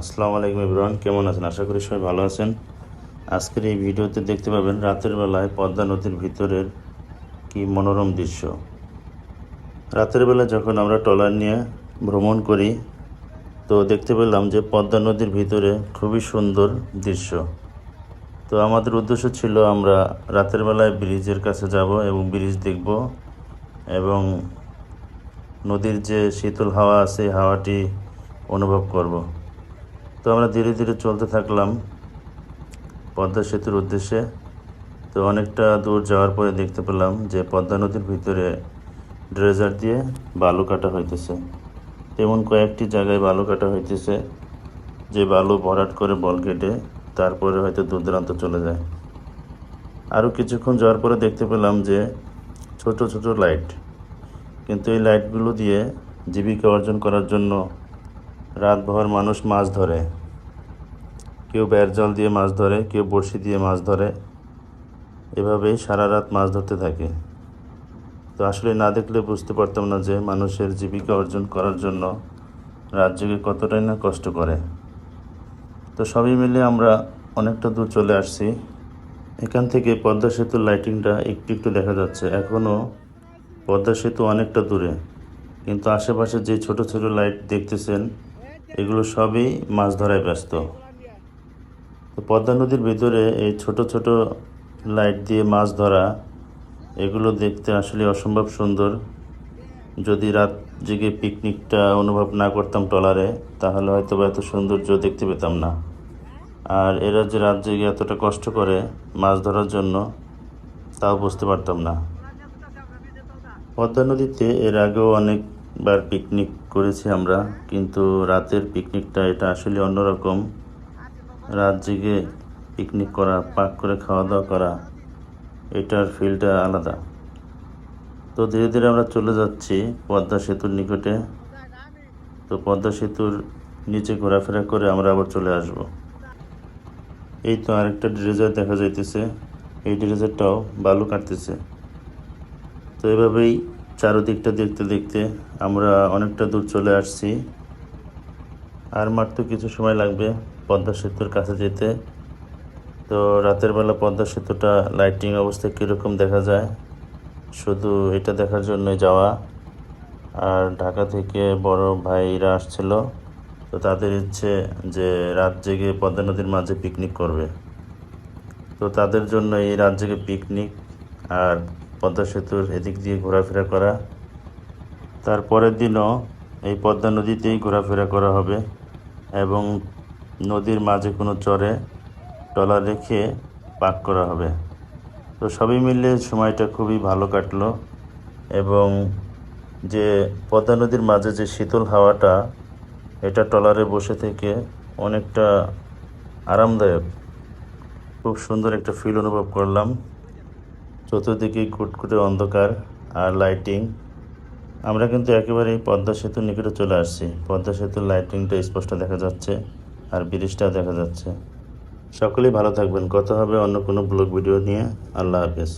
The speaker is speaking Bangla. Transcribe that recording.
আসসালামু আলাইকুম ইব্রাহিম কেমন আছেন? আশা করি সবাই ভালো আছেন। আজকের এই ভিডিওতে দেখতে পাবেন রাতের বেলায় পদ্মা নদীর ভিতরের কি মনোরম দৃশ্য। রাতের বেলা যখন আমরা ট্রলার নিয়ে ভ্রমণ করি, তো দেখতে পেলাম যে পদ্মা নদীর ভিতরে খুবই সুন্দর দৃশ্য। তো আমাদের উদ্দেশ্য ছিল আমরা রাতের বেলায় ব্রিজের কাছে যাব এবং ব্রিজ দেখব এবং নদীর যে শীতল হাওয়া আছে, হাওয়াটি অনুভব করব। আমরা ধীরে ধীরে চলতে থাকলাম পদ্মা সেতুর উদ্দেশ্যে। তো অনেকটা দূর যাওয়ার পরে দেখতে পেলাম যে পদ্মা নদীর ভিতরে ড্রেজার দিয়ে বালু কাটা হইতেছে। তেমন কয়েকটি জায়গায় বালু কাটা হইতেছে যে বালু ভরাট করে বল কেটে তারপরে হয়তো দূর দূরান্ত চলে যায়। আরও কিছুক্ষণ যাওয়ার পরে দেখতে পেলাম যে ছোট ছোট লাইট। কিন্তু এই লাইটগুলো দিয়ে জীবিকা অর্জন করার জন্য রাতভর মানুষ মাছ ধরে। কেউ ব্যার জল দিয়ে মাছ ধরে, কেউ বড়শি দিয়ে মাছ ধরে। এভাবেই সারা রাত মাছ ধরতে থাকে। তো আসলে না দেখলে বুঝতে পারতাম না যে মানুষের জীবিকা অর্জন করার জন্য জেগে কতটাই না কষ্ট করে। তো সবই মিলে আমরা অনেকটা দূর চলে আসছি। এখান থেকে পদ্মা সেতুর লাইটিংটা একটু একটু দেখা যাচ্ছে। এখনও পদ্মা সেতু অনেকটা দূরে। কিন্তু আশেপাশে যে ছোট ছোট লাইট দেখতেছেন এগুলো সবই মাছ ধরায় ব্যস্ত। তো পদ্মা নদীর ভিতরে এই ছোট ছোট লাইট দিয়ে মাছ ধরা, এগুলো দেখতে আসলে অসম্ভব সুন্দর। যদি রাত জেগে পিকনিকটা অনুভব না করতাম ট্রলারে, তাহলে হয়তো বা এত সৌন্দর্য দেখতে পেতাম না। আর এরা যে রাত জেগে এতটা কষ্ট করে মাছ ধরার জন্য, তাও বুঝতে পারতাম না। পদ্মা নদীতে এর আগেও অনেকবার পিকনিক করেছি আমরা, কিন্তু রাতের পিকনিকটা এটা আসলে অন্যরকম। রাত জেগে পিকনিক করা পাক করে খাওয়া দাওয়া করা, এটার ফিলটা আলাদা। তো ধীরে ধীরে আমরা চলে যাচ্ছি পদ্মা সেতুর নিকটে। তো পদ্মা সেতুর নিচে ঘোরাফেরা করে আমরা আবার চলে আসব। এই তো আরেকটা ড্রেজার দেখা যাইতেছে। এই ড্রেজারটাও বালু কাটতেছে। তো এভাবেই চারদিকটা দেখতে দেখতে আমরা অনেকটা দূর চলে আসছি। আর মাত্র কিছু সময় লাগবে পদ্মা সেতুর কাছে যেতে। তো রাতের বেলা পদ্মা সেতুটা লাইটিং অবস্থায় কীরকম দেখা যায়? শুধু এটা দেখার জন্যই যাওয়া। আর ঢাকা থেকে বড় ভাইরা আসছিল। তো তাদের ইচ্ছে যে রাত জেগে পদ্মা নদীর মাঝে পিকনিক করবে। তো তাদের জন্য এই রাত জেগে পিকনিক আর পদ্মা সেতুর এদিক দিয়ে ঘোরাফেরা করা। তারপরের দিনও এই পদ্মা নদীতেই ঘোরাফেরা করা হবে এবং নদীর মাঝে কোনো চরে ট্রলার রেখে পাক করা হবে। তো সবই মিলে সময়টা খুবই ভালো কাটলো এবং যে পদ্মা নদীর মাঝে যে শীতল হাওয়াটা, এটা ট্রলারে বসে থেকে অনেকটা আরামদায়ক, খুব সুন্দর একটা ফিল অনুভব করলাম। চতুর্দিকে কুটকুটে অন্ধকার আর লাইটিং আমরা কিন্তু একেবারে পদ্মা সেতুর নিকটে চলে আসছি। পদ্মা সেতুর লাইটিংটা স্পষ্ট দেখা যাচ্ছে আর ব্রিজটা দেখা যাচ্ছে। সকলেই ভালো থাকবেন। কথা হবে অন্য কোনো ব্লগ ভিডিও নিয়ে। আল্লাহ হাফেজ।